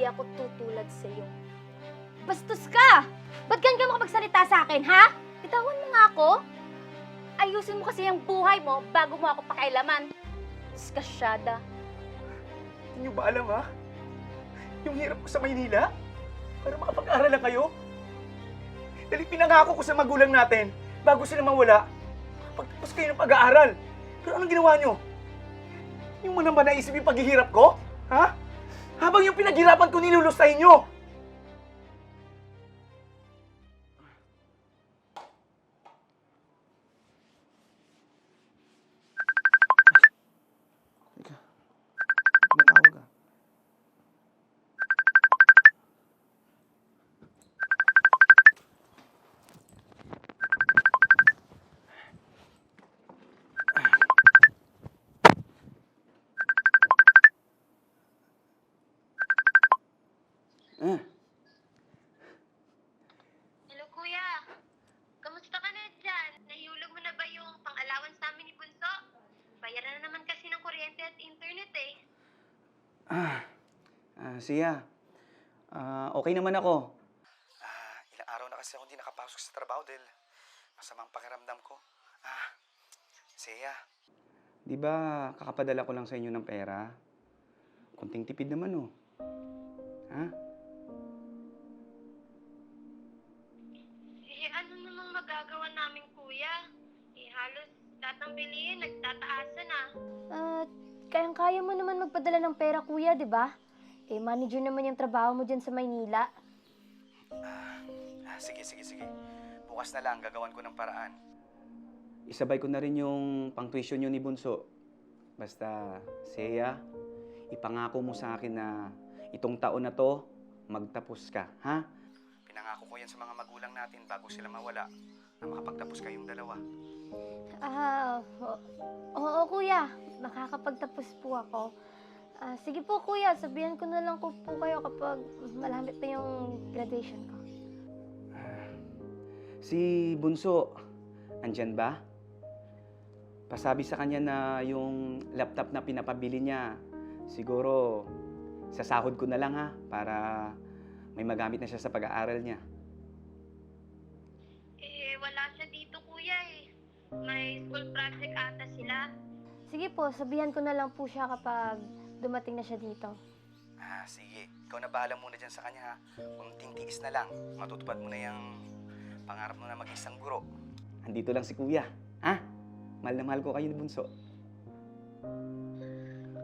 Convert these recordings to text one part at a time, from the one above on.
Hindi ako tutulad sa iyo. Bastos ka! Ba't ganyan ka makapagsalita sa akin, ha? Bitawan mo nga ako. Ayusin mo kasi ang buhay mo bago mo ako pakailaman. Skasyada. Hindi nyo ba alam, ha? Yung hirap ko sa Maynila? Para makapag-aral lang kayo? Dahil pinangako ko sa magulang natin, bago sila mawala, pagtapos kayo ng pag-aaral. Pero anong ginawa nyo? Yung mo naman naisip yung paghihirap ko? Ha? Habang yung pinaghirapan ko nilulos sa. Siya. Ah, okay naman ako. Ah, ilang araw na kasi ako hindi nakapasok sa trabaho dahil masamang pakiramdam ko. Ah, siya. Di ba kakapadala ko lang sa inyo ng pera? Kunting tipid naman oh. Ha? Eh, ano namang magagawa namin, kuya? Eh, halos lahat ng bilihin nagtataasan ah. At kayang-kaya mo naman magpadala ng pera, kuya, di ba? Eh, manager naman yung trabaho mo dyan sa Maynila. Ah, sige, sige, sige. Bukas na lang, gagawan ko ng paraan. Isabay ko na rin yung pang-tuition yun ni Bunso. Basta, Seya, ipangako mo sa akin na itong taon na to, magtapos ka, ha? Pinangako ko yan sa mga magulang natin bago sila mawala na makapagtapos kayong dalawa. Ah, o- oo, kuya. Makakapagtapos po ako. Ah, sige po, kuya. Sabihan ko na lang ko po kayo kapag malapit na yung graduation ko. Si Bunso, andyan ba? Pasabi sa kanya na yung laptop na pinapabili niya, siguro sa sahod ko na lang ha, para may magamit na siya sa pag-aaral niya. Eh, wala siya dito, kuya eh. May school project ata sila. Sige po, sabihan ko na lang po siya kapag dumating na siya dito. Ah, sige. Ikaw na bahala muna dyan sa kanya ha. Kunting tiis na lang. Matutupad mo na yung pangarap mo na maging isang guro. Andito lang si Kuya. Ha? Mahal na mahal ko kayo ni Bunso.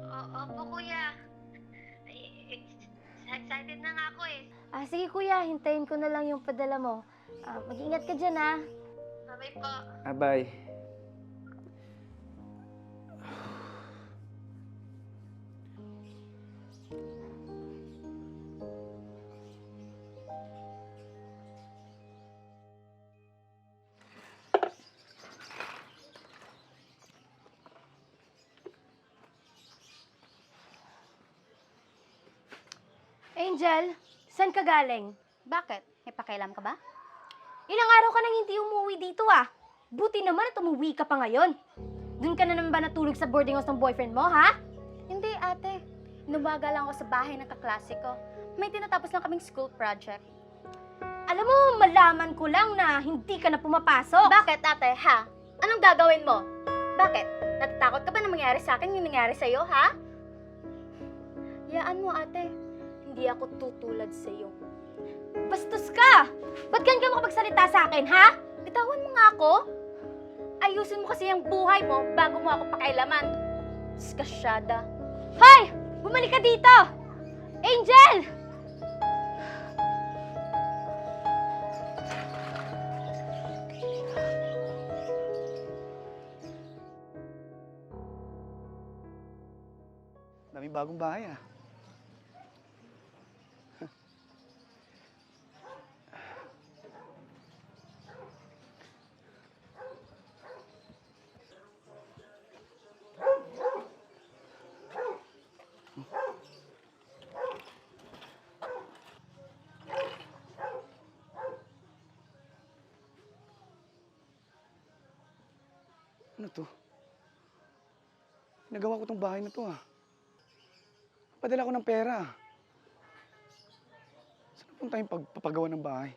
O- Opo, kuya. Eh, ex- excited na nga ako eh. Ah, sige, kuya. Hintayin ko na lang yung padala mo. Ah, mag-ingat ka dyan, ha? Bye po. Abay. Angel, saan ka galing? Bakit? May pakialam ka ba? Ilang araw ka nang hindi umuwi dito, ah. Buti naman at umuwi ka pa ngayon. Doon ka na naman ba natulog sa boarding house ng boyfriend mo, ha? Hindi, ate. Numaga lang ako sa bahay ng kaklase ko. May tinatapos lang kaming school project. Alam mo, malaman ko lang na hindi ka na pumapasok. Bakit, ate, ha? Anong gagawin mo? Bakit? Natatakot ka ba na mangyari sa akin yung nangyari sa'yo, ha? Yaan mo, ate. Hindi ako tutulad sa iyo. Bastos ka! Ba't ganyan ka makapagsalita sa akin, ha? Bitawan mo nga ako. Ayusin mo kasi ang buhay mo bago mo ako pakailaman. Skasyada. Hoy! Bumalik ka dito! Angel! Daming bagong bahay ah. Ano to? Nagawa ko tong bahay na to ah. Padala ko ng pera. Meron tayong pagpapagawa ng bahay.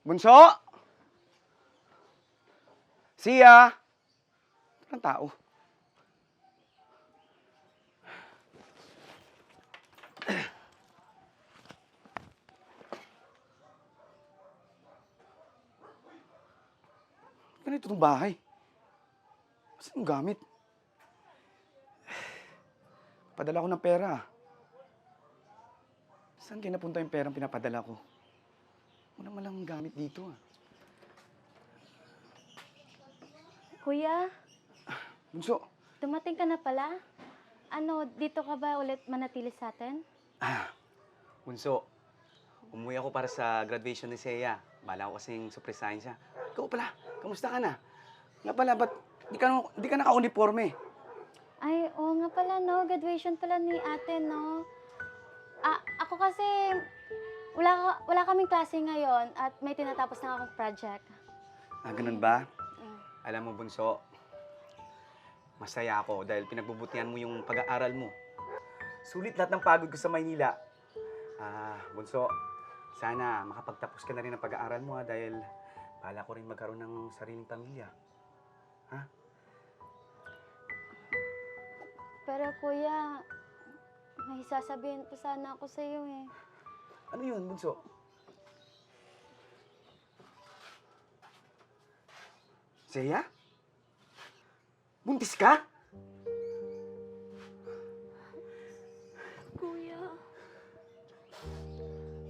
Bunso! Siya! Walang tao. Ganito itong bahay. Saan gamit? Padala ko ng pera. Saan kayo napunta yung perang pinapadala ko? Wala man lang gamit dito ah. Kuya, Bunso, dumating ka na pala? Ano, dito ka ba ulit manatili sa atin? Bunso, umuwi ako para sa graduation ni Seiya. Bala ko kasing surprisahin siya. ikaw pala, kamusta ka na? Nga pala, ba't di ka, di ka naka-uniforme? Ay, oo nga pala, no? Graduation pala ni ate, no? Ah, ako kasi, wala, wala kaming klase ngayon at may tinatapos na akong project. Ah, ganun ba? Mm. Alam mo, Bunso, masaya ako dahil pinagbubutihan mo yung pag-aaral mo. Sulit lahat ng pagod ko sa Maynila. Ah, Bunso, sana makapagtapos ka na rin ng pag-aaral mo ha, dahil bala ko rin magkaroon ng sariling pamilya. Pero kuya, may sasabihin pa sana ako sa iyo eh. Ano yun, Bunso? Seya? Buntis ka?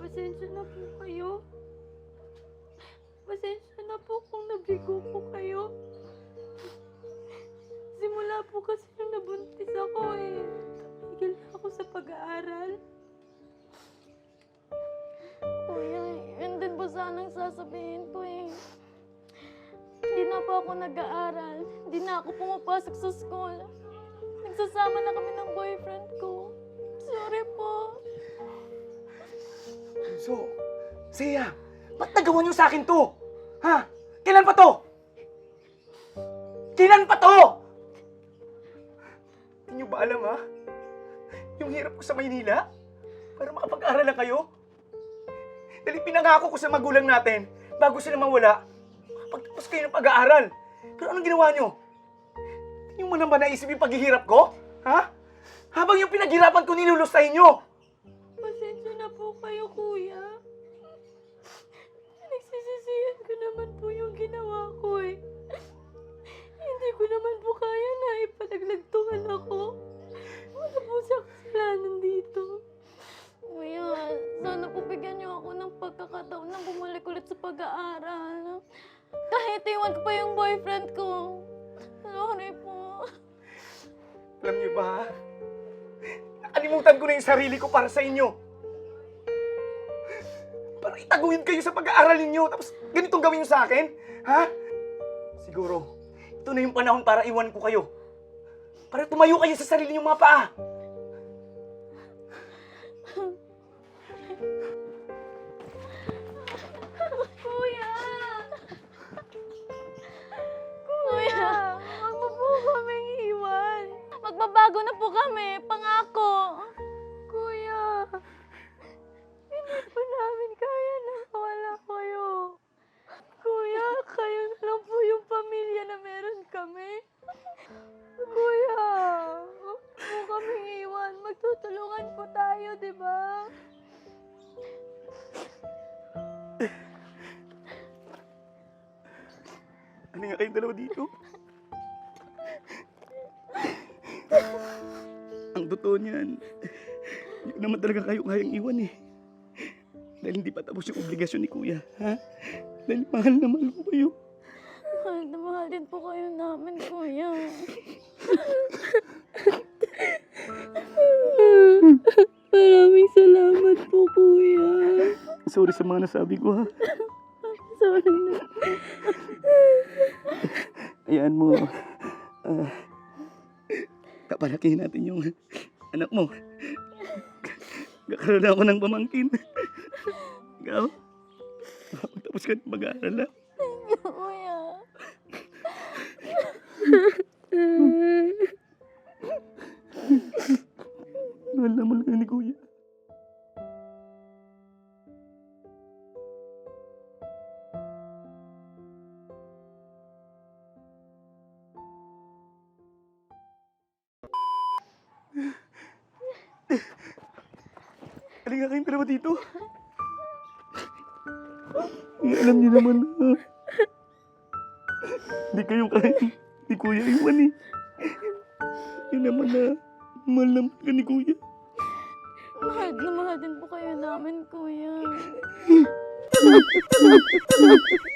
Pasensya na po kayo. Pasensya na po kung nabigo po kayo. Simula po kasi nung nabuntis ako eh. Tumigil na ako sa pag-aaral. Kuya, yun din po sanang sasabihin ko eh. Hindi na po ako nag-aaral. Hindi na ako pumapasok sa school. Nagsasama na kami ng boyfriend ko. Sorry po. Bunso, Seya, ba't nagawa niyo sa akin to? Ha? Kailan pa to? Kailan pa to? Hindi niyo ba alam ha? Yung hirap ko sa Maynila? Para makapag-aral lang kayo? Dahil pinangako ko sa magulang natin bago sila mawala. Makapagtapos kayo ng pag-aaral. Pero anong ginawa niyo? Hindi niyo mo naman naisip yung paghihirap ko? Ha? Habang yung pinaghirapan ko nilulustahin niyo. Boyfriend ko. Sorry po. Alam niyo ba? Nakalimutan ko na yung sarili ko para sa inyo. Para itaguin kayo sa pag-aaral ninyo, tapos ganitong gawin niyo sa akin? Ha? Siguro, ito na yung panahon para iwan ko kayo. Para tumayo kayo sa sarili niyong mga paa. Di ba? Ano nga kayong dalawa dito? Ang totoo niyan, hindi ko naman talaga kayo kayang iwan eh. Dahil hindi pa tapos yung obligasyon ni Kuya, ha? Dahil mahal na mahal ko kayo. Mahal na mahal din po kayo namin, kuya. Sorry sa mga nasabi ko, ha? Sorry na. Ayan mo. Ah, papalakihin natin yung anak mo. Kakaroon ako ng pamangkin. Ikaw? Tapos ka na mag-aaral ha? Kuya. Nga kayong dalawa dito. Alam niyo naman na hindi kayo kaya ni Kuya Iwan eh. Yun naman na mahal naman ka ni Kuya. Mahal na mahal din po kayo namin, kuya.